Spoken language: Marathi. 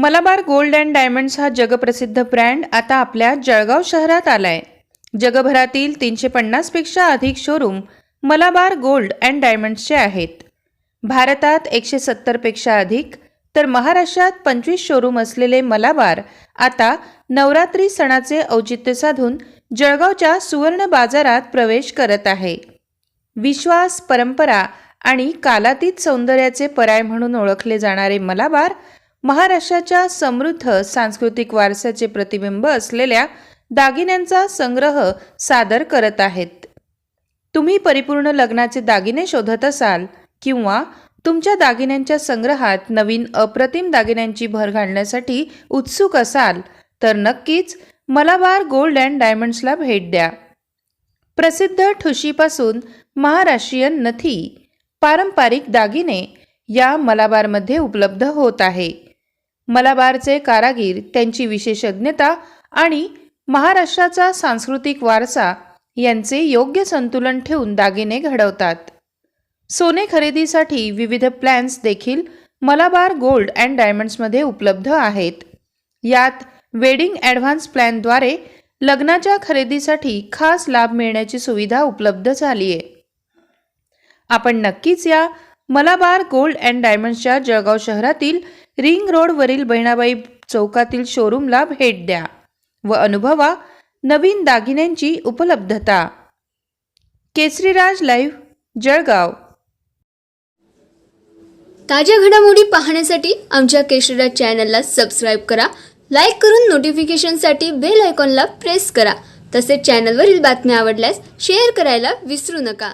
मलाबार गोल्ड अँड डायमंड्स हा जगप्रसिद्ध ब्रँड आता आपल्या जळगाव शहरात आलाय. जगभरातील तीनशे पन्नासपेक्षा अधिक शोरूम मलाबार गोल्ड अँड डायमंड्सचे आहेत. भारतात एकशे सत्तरपेक्षा अधिक तर महाराष्ट्रात पंचवीस शोरूम असलेले मलाबार आता नवरात्री सणाचे औचित्य साधून जळगावच्या सुवर्ण बाजारात प्रवेश करत आहे. विश्वास परंपरा आणि कालातीत सौंदर्याचे पर्याय म्हणून ओळखले जाणारे मलाबार महाराष्ट्राच्या समृद्ध सांस्कृतिक वारसाचे प्रतिबिंब असलेल्या दागिन्यांचा संग्रह सादर करत आहेत. तुम्ही परिपूर्ण लग्नाचे दागिने शोधत असाल किंवा तुमच्या दागिन्यांच्या संग्रहात नवीन अप्रतिम दागिन्यांची भर घालण्यासाठी उत्सुक असाल तर नक्कीच मलाबार गोल्ड अँड डायमंड्सला भेट द्या. प्रसिद्ध ठुशीपासून महाराष्ट्रीयन नथी पारंपरिक दागिने या मलाबारमध्ये उपलब्ध होत आहे. मलाबारचे कारागीर त्यांची विशेषज्ञता आणि महाराष्ट्राचा सांस्कृतिक वारसा यांचे योग्य संतुलन ठेवून दागिने घडवतात. सोने खरेदीसाठी विविध प्लॅन्स देखील मलाबार गोल्ड अँड डायमंड्समध्ये उपलब्ध आहेत. यात वेडिंग ॲडव्हान्स प्लॅनद्वारे लग्नाच्या खरेदीसाठी खास लाभ मिळण्याची सुविधा उपलब्ध झाली आहे आपण नक्कीच या मलाबार गोल्ड अँड डायमंड्सच्या जळगाव शहरातील रिंग रोडवरील बहिणाबाई चौकातील शोरूमला भेट द्या व अनुभवा नवीन दागिन्यांची उपलब्धता. केसरीराज लाईव्ह जळगाव. ताज्या घडामोडी पाहण्यासाठी आमच्या केसरीराज चॅनलला सबस्क्राईब करा लाईक करून नोटिफिकेशनसाठी बेल आयकॉनला प्रेस करा. तसेच चॅनलवरील बातम्या आवडल्यास शेअर करायला विसरू नका.